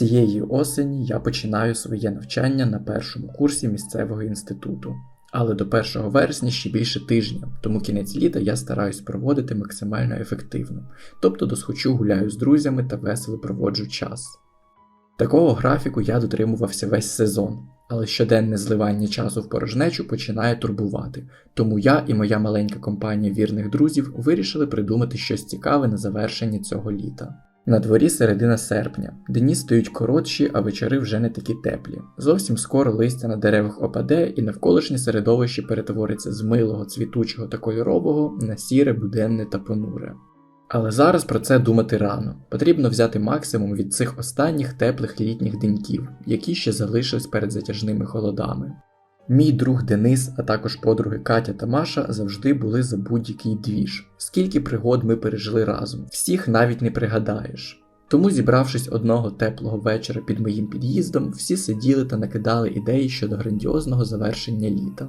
Цієї осені я починаю своє навчання на першому курсі місцевого інституту. Але до 1 вересня ще більше тижня, тому кінець літа я стараюсь проводити максимально ефективно, тобто досхочу гуляю з друзями та весело проводжу час. Такого графіку я дотримувався весь сезон, але щоденне зливання часу в порожнечу починає турбувати, тому я і моя маленька компанія вірних друзів вирішили придумати щось цікаве на завершення цього літа. На дворі середина серпня, дні стають коротші, а вечори вже не такі теплі. Зовсім скоро листя на деревах опаде, і навколишнє середовище перетвориться з милого, цвітучого та кольорового на сіре, буденне та понуре. Але зараз про це думати рано. Потрібно взяти максимум від цих останніх теплих літніх деньків, які ще залишились перед затяжними холодами. Мій друг Денис, а також подруги Катя та Маша завжди були за будь-який двіж. Скільки пригод ми пережили разом, всіх навіть не пригадаєш. Тому, зібравшись одного теплого вечора під моїм під'їздом, всі сиділи та накидали ідеї щодо грандіозного завершення літа,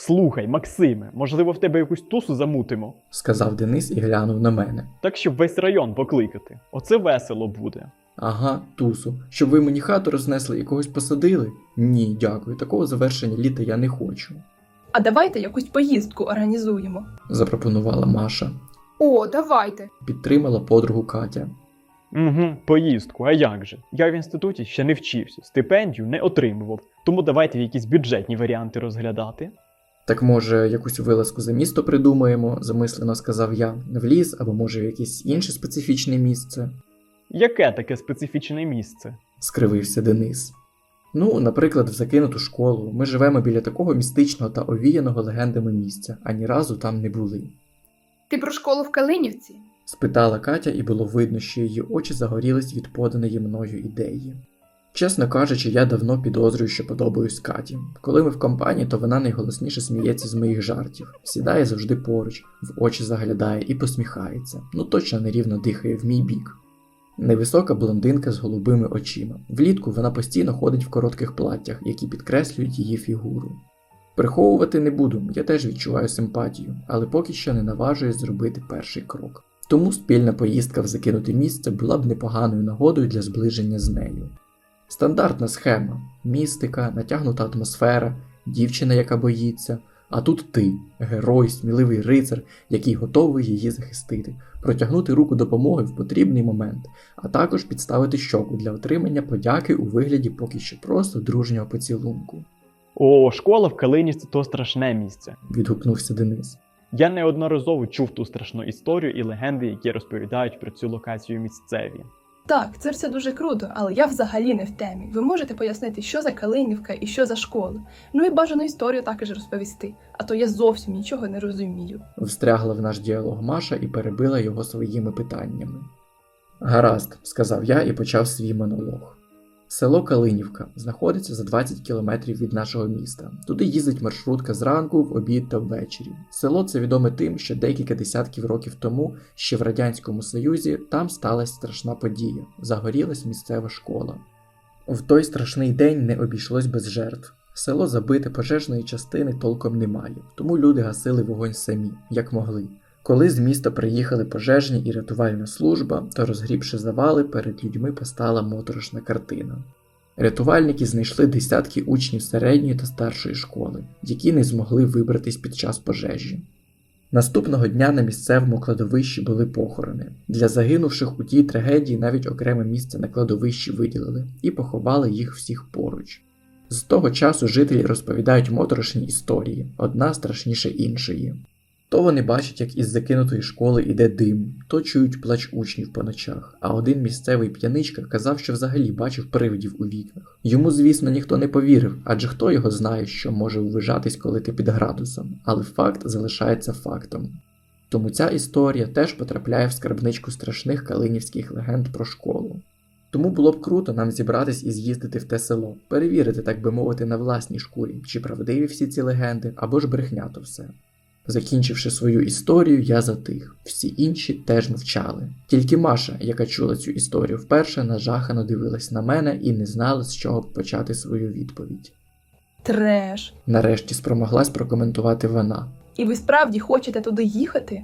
Слухай, Максиме, можливо, в тебе якусь тусу замутимо, сказав Денис і глянув на мене. так щоб весь район покликати. Оце весело буде. Ага, тусу, щоб ви мені хату рознесли і когось посадили? Ні, дякую, такого завершення літа я не хочу, А давайте якусь поїздку організуємо. запропонувала Маша. О, давайте. Підтримала подругу Катя. Угу, поїздку, а як же? Я в інституті ще не вчився, стипендію не отримував, тому давайте якісь бюджетні варіанти розглядати. Так може, якусь вилазку за місто придумаємо, замислено сказав я, в ліс або може в якесь інше специфічне місце, Яке таке специфічне місце? скривився Денис. Ну, наприклад, в закинуту школу. Ми живемо біля такого містичного та овіяного легендами місця, а ні разу там не були. Ти про школу в Калинівці? спитала Катя, і було видно, що її очі загорілись від поданої мною ідеї. Чесно кажучи, я давно підозрюю, що подобаюсь Каті. Коли ми в компанії, то вона найголосніше сміється з моїх жартів, сідає завжди поруч, в очі заглядає і посміхається, ну точно нерівно дихає в мій бік. Невисока блондинка з голубими очима. Влітку вона постійно ходить в коротких платтях, які підкреслюють її фігуру. Приховувати не буду, я теж відчуваю симпатію, але поки що не наважуюсь зробити перший крок. Тому спільна поїздка в закинуте місце була б непоганою нагодою для зближення з нею. Стандартна схема: містика, натягнута атмосфера, дівчина, яка боїться, а тут ти, герой, сміливий рицар, який готовий її захистити, протягнути руку допомоги в потрібний момент, а також підставити щоку для отримання подяки у вигляді поки що просто дружнього поцілунку, О, школа в Калинівці то страшне місце. відгукнувся Денис. Я неодноразово чув ту страшну історію і легенди, які розповідають про цю локацію місцеві. Так, це все дуже круто, але я взагалі не в темі. Ви можете пояснити, що за Калинівка і що за школа. Ну і бажану історію також розповісти, а то я зовсім нічого не розумію. Встрягла в наш діалог Маша і перебила його своїми питаннями. Гаразд, сказав я і почав свій монолог. Село Калинівка знаходиться за 20 кілометрів від нашого міста. Туди їздить маршрутка зранку, в обід та ввечері. Село це відоме тим, що декілька десятків років тому, ще в Радянському Союзі, там сталася страшна подія загорілась місцева школа. В той страшний день не обійшлось без жертв. Село забите пожежної частини толком немає, тому люди гасили вогонь самі, як могли. Коли з міста приїхали пожежні і рятувальна служба, то розгрібши завали, перед людьми постала моторошна картина. Рятувальники знайшли десятки учнів середньої та старшої школи, які не змогли вибратись під час пожежі. Наступного дня на місцевому кладовищі були похорони. Для загинувших у тій трагедії навіть окреме місце на кладовищі виділили і поховали їх всіх поруч. З того часу жителі розповідають моторошні історії, одна страшніше іншої. То вони бачать, як із закинутої школи іде дим, то чують плач учнів по ночах, а один місцевий п'яничка казав, що взагалі бачив привидів у вікнах. Йому, звісно, ніхто не повірив, адже хто його знає, що може ввижатись, коли ти під градусом, але факт залишається фактом. Тому ця історія теж потрапляє в скарбничку страшних калинівських легенд про школу. Тому було б круто нам зібратись і з'їздити в те село, перевірити, так би мовити, на власній шкурі, чи правдиві всі ці легенди, або ж брехня то все. Закінчивши свою історію, я затих. Всі інші теж мовчали. Тільки Маша, яка чула цю історію вперше, нажахано дивилась на мене і не знала, з чого почати свою відповідь. Треш. Нарешті спромоглась прокоментувати вона. І ви справді хочете туди їхати?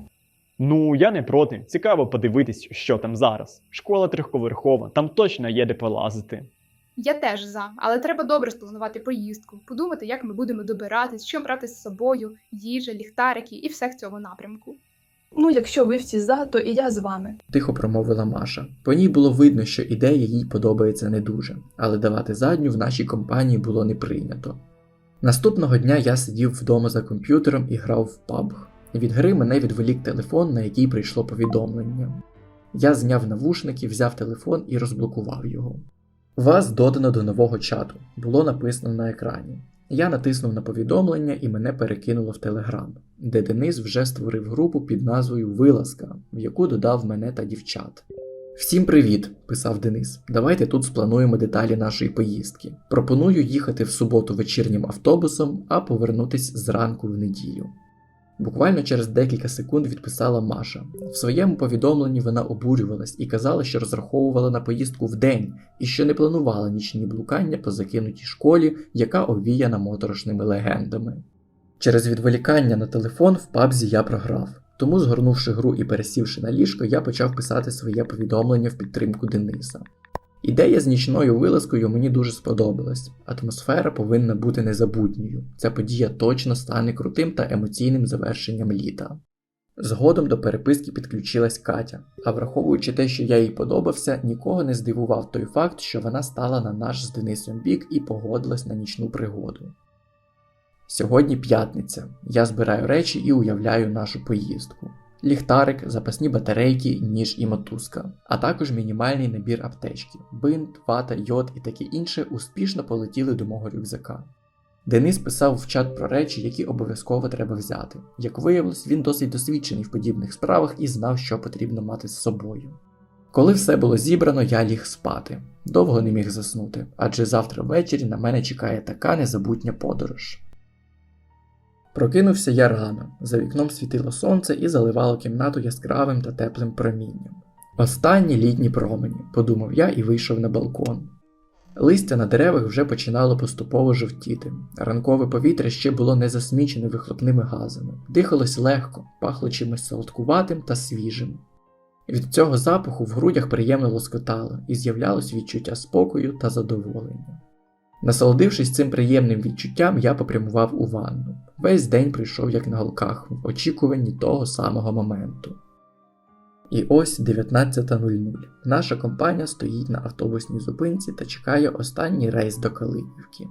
Ну, я не проти. Цікаво подивитись, що там зараз. Школа трьохповерхова, там точно є де полазити. Я теж за, але треба добре спланувати поїздку, подумати, як ми будемо добиратись, що брати з собою, їжа, ліхтарики і все в цьому напрямку. Ну, якщо ви всі за, то і я з вами. Тихо промовила Маша. По ній було видно, що ідея їй подобається не дуже, але давати задню в нашій компанії було не прийнято. Наступного дня я сидів вдома за комп'ютером і грав в PUBG. Від гри мене відволік телефон, на який прийшло повідомлення. Я зняв навушники, взяв телефон і розблокував його. Вас додано до нового чату, було написано на екрані. Я натиснув на повідомлення і мене перекинуло в Телеграм, де Денис вже створив групу під назвою Вилазка, в яку додав мене та дівчат. Всім привіт, писав Денис. Давайте тут сплануємо деталі нашої поїздки. Пропоную їхати в суботу вечірнім автобусом, а повернутись зранку в неділю. Буквально через декілька секунд відписала Маша. В своєму повідомленні вона обурювалась і казала, що розраховувала на поїздку в день і що не планувала нічні блукання по закинутій школі, яка овіяна моторошними легендами. Через відволікання на телефон в пабзі я програв. Тому, згорнувши гру і пересівши на ліжко, я почав писати своє повідомлення в підтримку Дениса. Ідея з нічною вилазкою мені дуже сподобалась. Атмосфера повинна бути незабутньою. Ця подія точно стане крутим та емоційним завершенням літа. Згодом до переписки підключилась Катя, а враховуючи те, що я їй подобався, нікого не здивував той факт, що вона стала на наш з Денисом бік і погодилась на нічну пригоду. Сьогодні п'ятниця. Я збираю речі і уявляю нашу поїздку. Ліхтарик, запасні батарейки, ніж і мотузка, а також мінімальний набір аптечки, бинт, вата, йод і таке інше успішно полетіли до мого рюкзака. Денис писав в чат про речі, які обов'язково треба взяти. Як виявилось, він досить досвідчений в подібних справах і знав, що потрібно мати з собою. Коли все було зібрано, я ліг спати. Довго не міг заснути, адже завтра ввечері на мене чекає така незабутня подорож. Прокинувся я рано, за вікном світило сонце і заливало кімнату яскравим та теплим промінням. Останні літні промені, подумав я і вийшов на балкон. Листя на деревах вже починало поступово жовтіти. Ранкове повітря ще було не засмічене вихлопними газами, дихалось легко, пахло чимось солодкуватим та свіжим. Від цього запаху в грудях приємно лоскотало і з'являлось відчуття спокою та задоволення. Насолодившись цим приємним відчуттям, я попрямував у ванну. Весь день прийшов як на голках, в очікуванні того самого моменту. І ось 19.00. Наша компанія стоїть на автобусній зупинці та чекає останній рейс до Калинівки.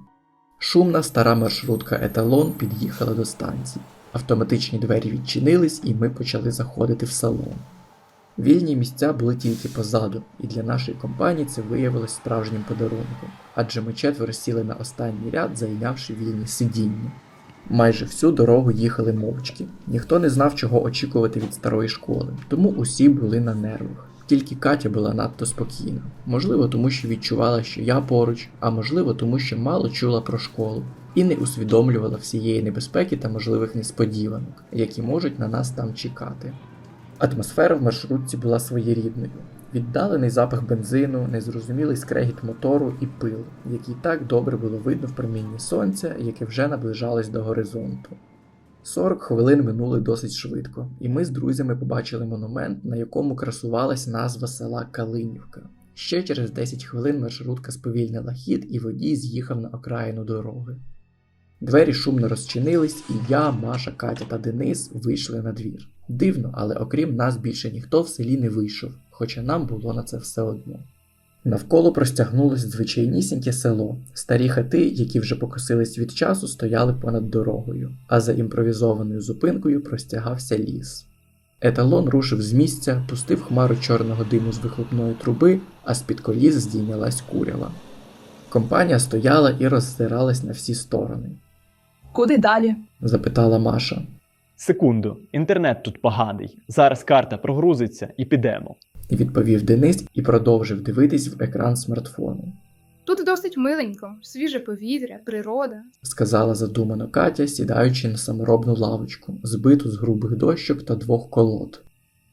Шумна стара маршрутка Еталон під'їхала до станції. Автоматичні двері відчинились, і ми почали заходити в салон. Вільні місця були тільки позаду, і для нашої компанії це виявилось справжнім подарунком, адже ми четверо сіли на останній ряд, зайнявши вільні сидіння. Майже всю дорогу їхали мовчки. Ніхто не знав, чого очікувати від старої школи, тому усі були на нервах. Тільки Катя була надто спокійна. Можливо, тому що відчувала, що я поруч, а можливо, тому що мало чула про школу і не усвідомлювала всієї небезпеки та можливих несподіванок, які можуть на нас там чекати. Атмосфера в маршрутці була своєрідною. Віддалений запах бензину, незрозумілий скрегіт мотору і пил, який так добре було видно в промінні сонця, яке вже наближалось до горизонту. 40 хвилин минули досить швидко, і ми з друзями побачили монумент, на якому красувалась назва села Калинівка. Ще через 10 хвилин маршрутка сповільнила хід, і водій з'їхав на окраїну дороги. Двері шумно розчинились, і я, Маша, Катя та Денис вийшли на двір. Дивно, але окрім нас більше ніхто в селі не вийшов, хоча нам було на це все одно. Навколо простягнулось звичайнісіньке село. Старі хати, які вже покосились від часу, стояли понад дорогою, а за імпровізованою зупинкою простягався ліс. Еталон рушив з місця, пустив хмару чорного диму з вихлопної труби, а з-під коліс здійнялась курява. Компанія стояла і роззиралась на всі сторони. Куди далі? Запитала Маша. Секунду, інтернет тут поганий. Зараз карта прогрузиться і підемо. Відповів Денис і продовжив дивитись в екран смартфону. Тут досить миленько, свіже повітря, природа. сказала задумано Катя, сідаючи на саморобну лавочку, збиту з грубих дощок та двох колод.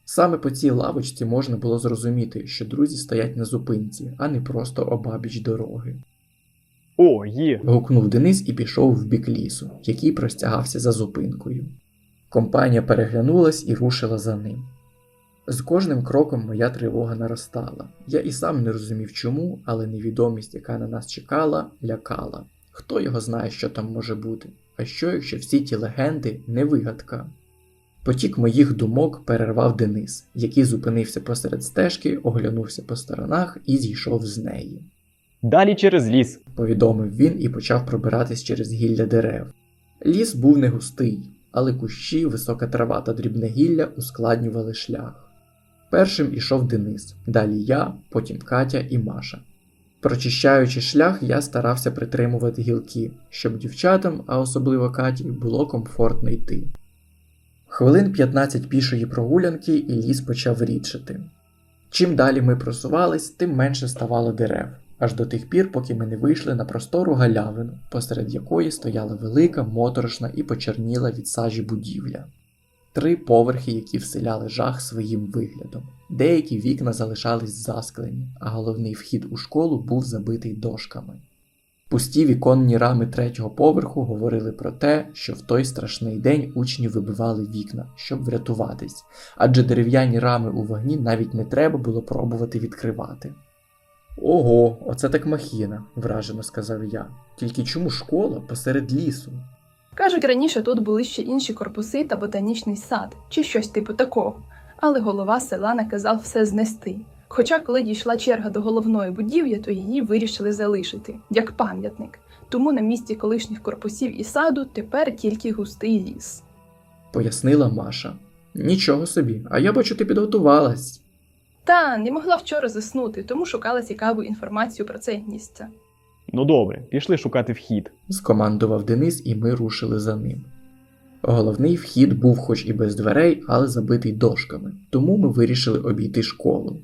Саме по цій лавочці можна було зрозуміти, що друзі стоять на зупинці, а не просто обабіч дороги. О, є. гукнув Денис і пішов в бік лісу, який простягався за зупинкою. Компанія переглянулась і рушила за ним. З кожним кроком моя тривога наростала. Я і сам не розумів чому, але невідомість, яка на нас чекала, лякала. Хто його знає, що там може бути? А що, якщо всі ті легенди не вигадка? Потік моїх думок перервав Денис, який зупинився посеред стежки, оглянувся по сторонах і зійшов з неї Далі через ліс. повідомив він і почав пробиратись через гілля дерев. Ліс був не густий, але кущі, висока трава та дрібне гілля ускладнювали шлях. Першим ішов Денис, далі я, потім Катя і Маша. Прочищаючи шлях, я старався притримувати гілки, щоб дівчатам, а особливо Каті, було комфортно йти. Хвилин 15 пішої прогулянки і ліс почав рідшати. Чим далі ми просувались, тим менше ставало дерев, аж до тих пір, поки ми не вийшли на простору галявину, посеред якої стояла велика, моторошна і почерніла від сажі будівля. Три поверхи, які вселяли жах своїм виглядом. Деякі вікна залишались засклені, а головний вхід у школу був забитий дошками. Пусті віконні рами третього поверху говорили про те, що в той страшний день учні вибивали вікна, щоб врятуватись, адже дерев'яні рами у вогні навіть не треба було пробувати відкривати. Ого, оце так махіна, вражено сказав я. Тільки чому школа посеред лісу? Кажуть, раніше тут були ще інші корпуси та ботанічний сад, чи щось типу такого. Але голова села наказав все знести. Хоча, коли дійшла черга до головної будівлі, то її вирішили залишити як пам'ятник. Тому на місці колишніх корпусів і саду тепер тільки густий ліс. пояснила Маша. Нічого собі, а я бачу, ти підготувалась. Та не могла вчора заснути, тому шукала цікаву інформацію про це місце. Ну добре, пішли шукати вхід. скомандував Денис, і ми рушили за ним. Головний вхід був хоч і без дверей, але забитий дошками, тому ми вирішили обійти школу.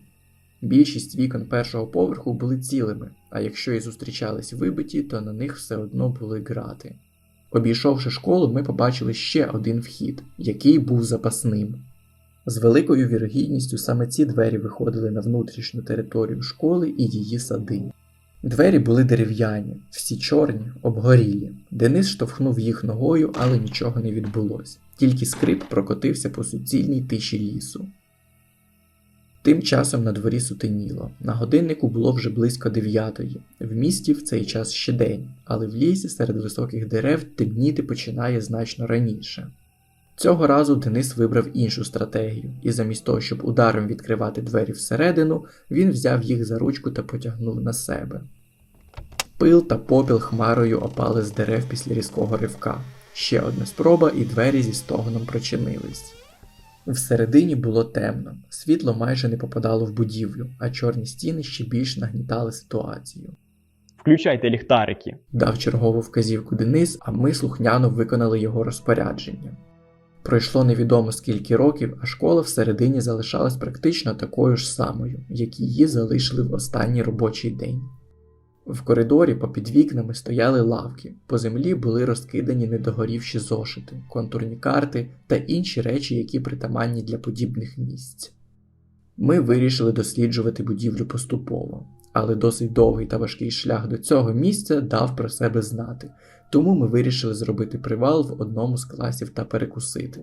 Більшість вікон першого поверху були цілими, а якщо і зустрічались вибиті, то на них все одно були грати. Обійшовши школу, ми побачили ще один вхід, який був запасним. З великою вірогідністю саме ці двері виходили на внутрішню територію школи і її сади. Двері були дерев'яні, всі чорні, обгорілі. Денис штовхнув їх ногою, але нічого не відбулось, тільки скрип прокотився по суцільній тиші лісу. Тим часом на дворі сутеніло. На годиннику було вже близько дев'ятої. В місті в цей час ще день, але в лісі серед високих дерев темніти починає значно раніше. Цього разу Денис вибрав іншу стратегію, і замість того, щоб ударом відкривати двері всередину, він взяв їх за ручку та потягнув на себе. Пил та попіл хмарою опали з дерев після різкого ривка. Ще одна спроба, і двері зі стогоном прочинились. Всередині було темно, світло майже не попадало в будівлю, а чорні стіни ще більш нагнітали ситуацію. Включайте ліхтарики. Дав чергову вказівку Денис, а ми слухняно виконали його розпорядження. Пройшло невідомо скільки років, а школа всередині залишалась практично такою ж самою, як її залишили в останній робочий день. В коридорі попід вікнами стояли лавки, по землі були розкидані недогорівші зошити, контурні карти та інші речі, які притаманні для подібних місць. Ми вирішили досліджувати будівлю поступово, але досить довгий та важкий шлях до цього місця дав про себе знати, тому ми вирішили зробити привал в одному з класів та перекусити.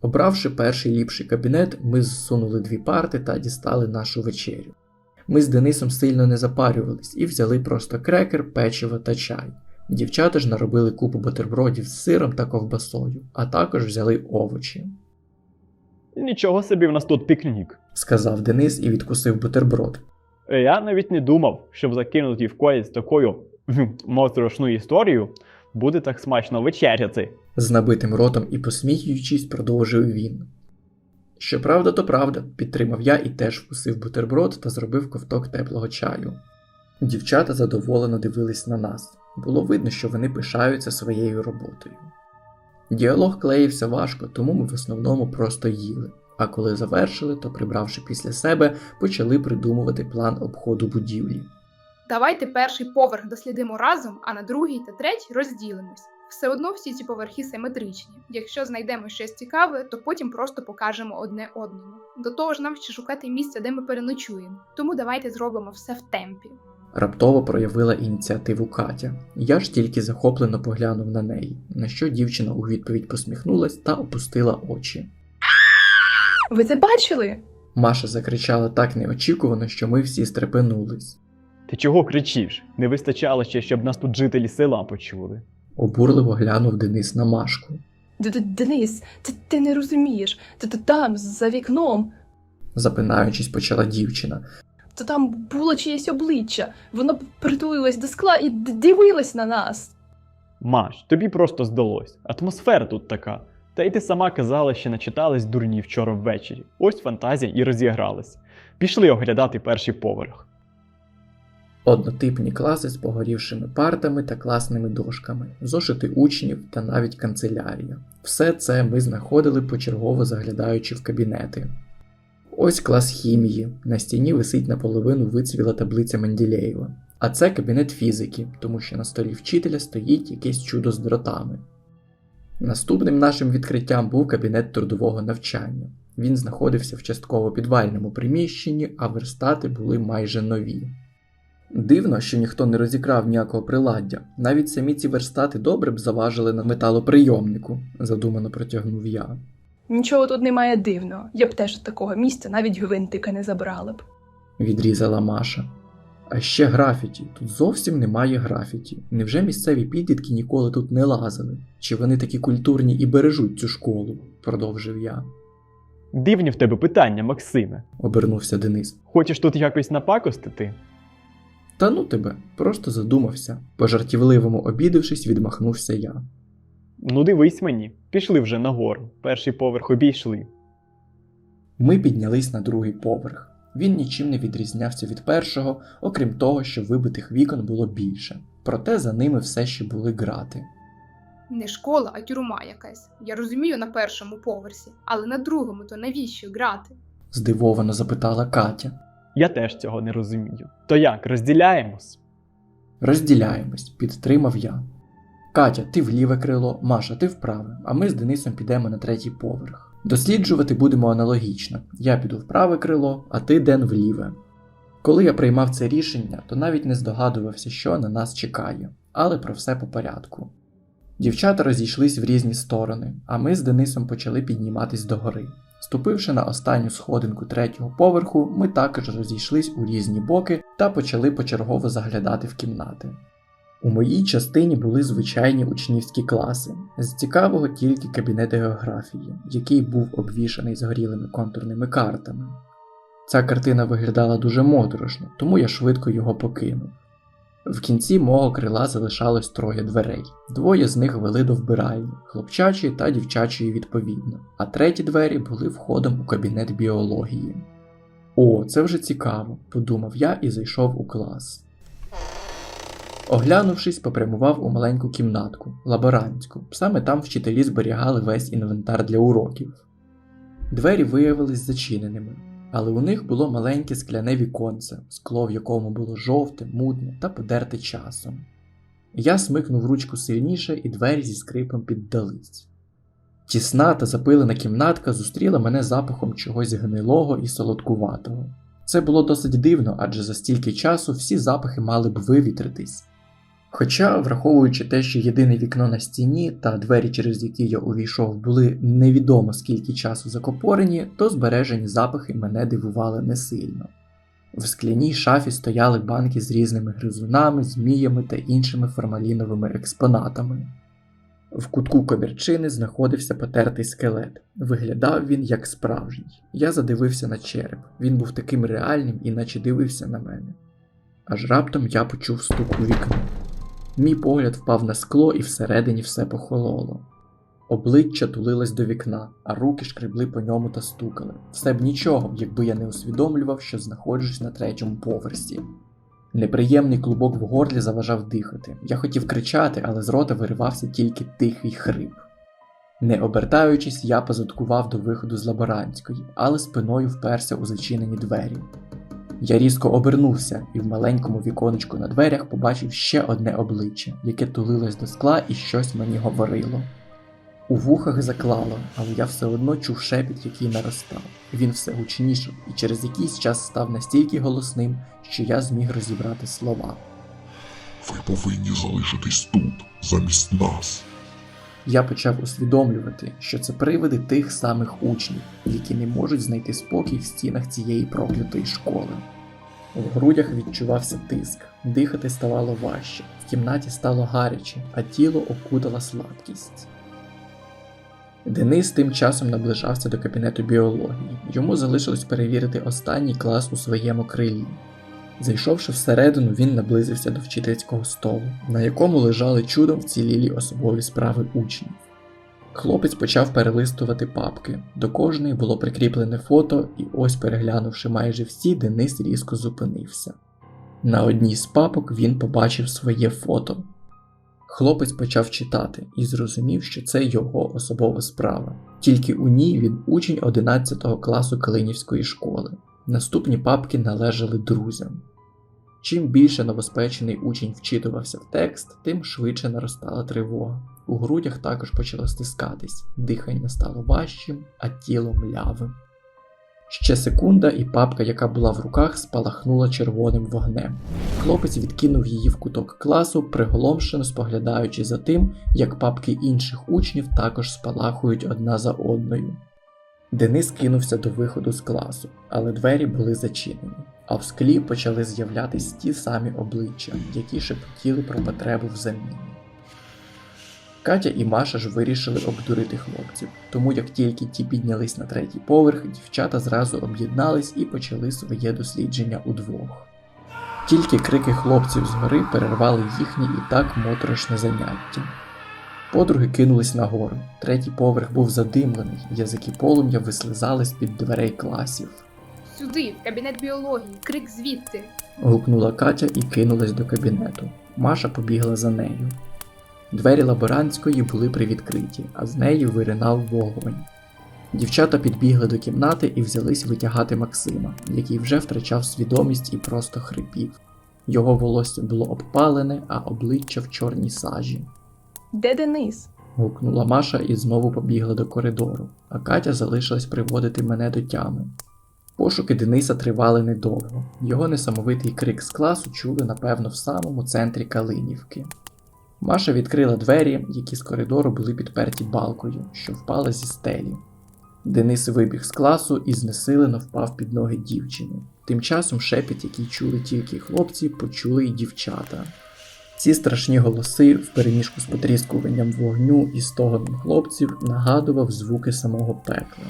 Обравши перший ліпший кабінет, ми зсунули дві парти та дістали нашу вечерю. Ми з Денисом сильно не запарювались і взяли просто крекер, печиво та чай. Дівчата ж наробили купу бутербродів з сиром та ковбасою, а також взяли овочі, Нічого собі в нас тут пікнік. сказав Денис і відкусив бутерброд. Я навіть не думав, щоб закинути в когось такою моторошну історію буде так смачно вечеряти. З набитим ротом і посміюючись, продовжив він. Що правда, то правда, підтримав я і теж вкусив бутерброд та зробив ковток теплого чаю. Дівчата задоволено дивились на нас. Було видно, що вони пишаються своєю роботою. Діалог клеївся важко, тому ми в основному просто їли. А коли завершили, то, прибравши після себе, почали придумувати план обходу будівлі. Давайте перший поверх дослідимо разом, а на другий та третій розділимось. Все одно всі ці поверхи симетричні. Якщо знайдемо щось цікаве, то потім просто покажемо одне одному. До того ж, нам ще шукати місце, де ми переночуємо. Тому давайте зробимо все в темпі. Раптово проявила ініціативу Катя. Я ж тільки захоплено поглянув на неї, на що дівчина у відповідь посміхнулась та опустила очі. Ви це бачили? Маша закричала так неочікувано, що ми всі стрепенулись. Ти чого кричиш? Не вистачало ще, щоб нас тут жителі села почули. Обурливо глянув Денис на Машку. Д- Денис, ти, ти не розумієш. Ти, ти там, за вікном, Запинаючись, почала дівчина. то там було чиєсь обличчя. Воно притулилось до скла і д- дивилось на нас. Маш, тобі просто здалось. Атмосфера тут така. Та й ти сама казала, що начитались дурні вчора ввечері. Ось фантазія і розігралась. Пішли оглядати перший поверх. Однотипні класи з погорівшими партами та класними дошками, зошити учнів та навіть канцелярія. Все це ми знаходили почергово заглядаючи в кабінети. Ось клас хімії. На стіні висить наполовину вицвіла таблиця Менделєєва. А це кабінет фізики, тому що на столі вчителя стоїть якесь чудо з дротами. Наступним нашим відкриттям був кабінет трудового навчання. Він знаходився в частково підвальному приміщенні, а верстати були майже нові. Дивно, що ніхто не розікрав ніякого приладдя. Навіть самі ці верстати добре б заважили на металоприйомнику, задумано протягнув я. Нічого тут немає дивного. Я б теж з такого місця навіть гвинтика не забрала б. Відрізала Маша. А ще графіті. Тут зовсім немає графіті. Невже місцеві підлітки ніколи тут не лазили? Чи вони такі культурні і бережуть цю школу? продовжив я. Дивні в тебе питання, Максиме. Обернувся Денис. Хочеш тут якось напакостити? Та ну тебе, просто задумався. Пожартівливому обідавшись, відмахнувся я. Ну дивись мені, пішли вже нагору. Перший поверх обійшли. Ми піднялись на другий поверх. Він нічим не відрізнявся від першого, окрім того, що вибитих вікон було більше. Проте за ними все ще були грати. Не школа, а тюрма якась. Я розумію на першому поверсі, але на другому то навіщо грати? Здивовано запитала Катя. Я теж цього не розумію. То як, розділяємось? Розділяємось, підтримав я. Катя, ти в ліве крило, Маша, ти в праве, а ми з Денисом підемо на третій поверх. Досліджувати будемо аналогічно. Я піду в праве крило, а ти Ден в ліве. Коли я приймав це рішення, то навіть не здогадувався, що на нас чекає, але про все по порядку. Дівчата розійшлись в різні сторони, а ми з Денисом почали підніматись догори. Ступивши на останню сходинку третього поверху, ми також розійшлись у різні боки та почали почергово заглядати в кімнати. У моїй частині були звичайні учнівські класи, з цікавого тільки кабінет географії, який був обвішаний згорілими контурними картами. Ця картина виглядала дуже моторошно, тому я швидко його покинув. В кінці мого крила залишалось троє дверей. Двоє з них вели до вбиральні, хлопчачої та дівчачої відповідно, а треті двері були входом у кабінет біології. О, це вже цікаво, подумав я і зайшов у клас. Оглянувшись, попрямував у маленьку кімнатку, лаборантську. Саме там вчителі зберігали весь інвентар для уроків. Двері виявились зачиненими, але у них було маленьке скляне віконце, скло в якому було жовте, мутне та подерте часом. Я смикнув ручку сильніше, і двері зі скрипом піддались. Тісна та запилена кімнатка зустріла мене запахом чогось гнилого і солодкуватого. Це було досить дивно, адже за стільки часу всі запахи мали б вивітритись. Хоча, враховуючи те, що єдине вікно на стіні та двері, через які я увійшов, були невідомо скільки часу закопорені, то збережені запахи мене дивували не сильно. В скляній шафі стояли банки з різними гризунами, зміями та іншими формаліновими експонатами. В кутку комірчини знаходився потертий скелет. Виглядав він як справжній. Я задивився на череп. Він був таким реальним і наче дивився на мене. Аж раптом я почув стук у вікно. Мій погляд впав на скло, і всередині все похололо. Обличчя тулилось до вікна, а руки шкребли по ньому та стукали. Все б нічого, якби я не усвідомлював, що знаходжусь на третьому поверсі. Неприємний клубок в горлі заважав дихати. Я хотів кричати, але з рота виривався тільки тихий хрип. Не обертаючись, я позадкував до виходу з лаборантської, але спиною вперся у зачинені двері. Я різко обернувся і в маленькому віконечку на дверях побачив ще одне обличчя, яке тулилось до скла і щось мені говорило. У вухах заклало, але я все одно чув шепіт, який наростав. Він все гучнішав і через якийсь час став настільки голосним, що я зміг розібрати слова. Ви повинні залишитись тут, замість нас. Я почав усвідомлювати, що це привиди тих самих учнів, які не можуть знайти спокій в стінах цієї проклятої школи. В грудях відчувався тиск, дихати ставало важче, в кімнаті стало гаряче, а тіло окутала слабкість. Денис тим часом наближався до кабінету біології. Йому залишилось перевірити останній клас у своєму крилі. Зайшовши всередину, він наблизився до вчительського столу, на якому лежали чудом вцілілі особові справи учнів. Хлопець почав перелистувати папки. До кожної було прикріплене фото, і ось, переглянувши майже всі, Денис різко зупинився. На одній з папок він побачив своє фото. Хлопець почав читати і зрозумів, що це його особова справа. Тільки у ній він учень 11 класу Калинівської школи. Наступні папки належали друзям. Чим більше новоспечений учень вчитувався в текст, тим швидше наростала тривога. У грудях також почало стискатись, дихання стало важчим, а тіло млявим. Ще секунда, і папка, яка була в руках, спалахнула червоним вогнем. Хлопець відкинув її в куток класу, приголомшено споглядаючи за тим, як папки інших учнів також спалахують одна за одною. Денис кинувся до виходу з класу, але двері були зачинені, а в склі почали з'являтись ті самі обличчя, які шепотіли про потребу в заміні. Катя і Маша ж вирішили обдурити хлопців, тому як тільки ті піднялись на третій поверх, дівчата зразу об'єднались і почали своє дослідження удвох. Тільки крики хлопців згори перервали їхнє і так моторошне заняття. Подруги кинулись нагору. Третій поверх був задимлений, язики полум'я вислизали з під дверей класів. Сюди, в кабінет біології, крик звідти. Гукнула Катя і кинулась до кабінету. Маша побігла за нею. Двері лаборантської були привідкриті, а з нею виринав вогонь. Дівчата підбігли до кімнати і взялись витягати Максима, який вже втрачав свідомість і просто хрипів. Його волосся було обпалене, а обличчя в чорній сажі. Де Денис? гукнула Маша і знову побігла до коридору, а Катя залишилась приводити мене до тями. Пошуки Дениса тривали недовго. Його несамовитий крик з класу чули, напевно, в самому центрі Калинівки. Маша відкрила двері, які з коридору були підперті балкою, що впала зі стелі. Денис вибіг з класу і знесилено впав під ноги дівчини. Тим часом шепіт, який чули тільки хлопці, почули й дівчата. Ці страшні голоси, впереміжку з потріскуванням вогню і стогоном хлопців, нагадував звуки самого пекла.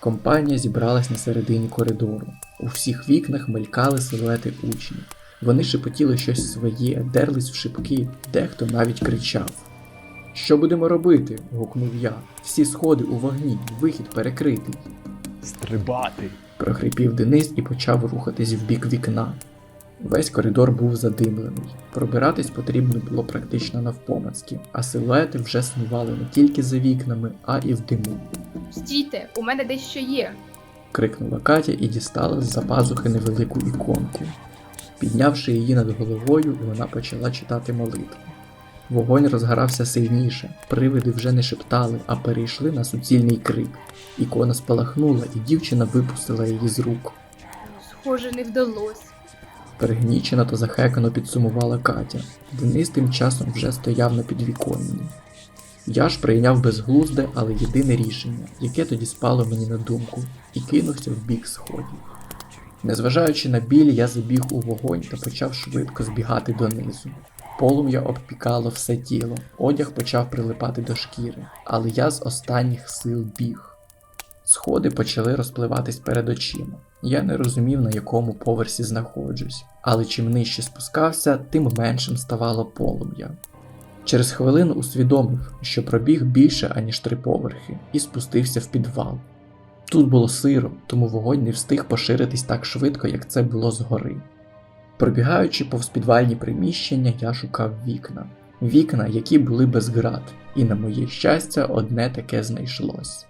Компанія зібралась на середині коридору. У всіх вікнах мелькали силуети учнів. Вони шепотіли щось своє, дерлись в шибки, дехто навіть кричав. Що будемо робити? гукнув я. Всі сходи у вогні, вихід перекритий. Стрибати. прохрипів Денис і почав рухатись в бік вікна. Весь коридор був задимлений. Пробиратись потрібно було практично навпомацьки, а силуети вже снували не тільки за вікнами, а і в диму. Стійте, у мене дещо є. крикнула Катя і дістала з-за пазухи невелику іконку. Піднявши її над головою, вона почала читати молитву. Вогонь розгорався сильніше, привиди вже не шептали, а перейшли на суцільний крик. Ікона спалахнула, і дівчина випустила її з рук. Схоже, не вдалось. Перегнічено та захекано підсумувала Катя. Денис тим часом вже стояв на підвіконні. Я ж прийняв безглузде, але єдине рішення, яке тоді спало мені на думку, і кинувся в бік сходів. Незважаючи на біль, я забіг у вогонь та почав швидко збігати донизу. Полум'я обпікало все тіло, одяг почав прилипати до шкіри, але я з останніх сил біг. Сходи почали розпливатись перед очима. Я не розумів, на якому поверсі знаходжусь, але чим нижче спускався, тим меншим ставало полум'я. Через хвилину усвідомив, що пробіг більше, аніж три поверхи, і спустився в підвал. Тут було сиро, тому вогонь не встиг поширитись так швидко, як це було згори. Пробігаючи повз підвальні приміщення, я шукав вікна. Вікна, які були без град, і на моє щастя, одне таке знайшлось.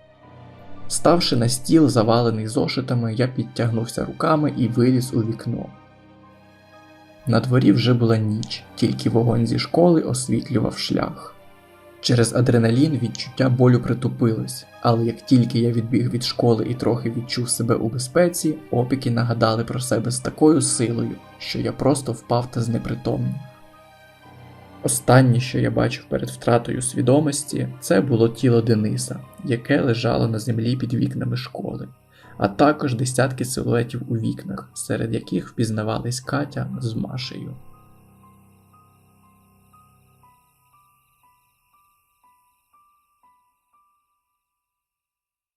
Ставши на стіл, завалений зошитами, я підтягнувся руками і виліз у вікно. На дворі вже була ніч, тільки вогонь зі школи освітлював шлях. Через адреналін відчуття болю притупилось, але як тільки я відбіг від школи і трохи відчув себе у безпеці, опіки нагадали про себе з такою силою, що я просто впав та знепритомнів. Останнє, що я бачив перед втратою свідомості, це було тіло Дениса, яке лежало на землі під вікнами школи, а також десятки силуетів у вікнах, серед яких впізнавались Катя з Машею.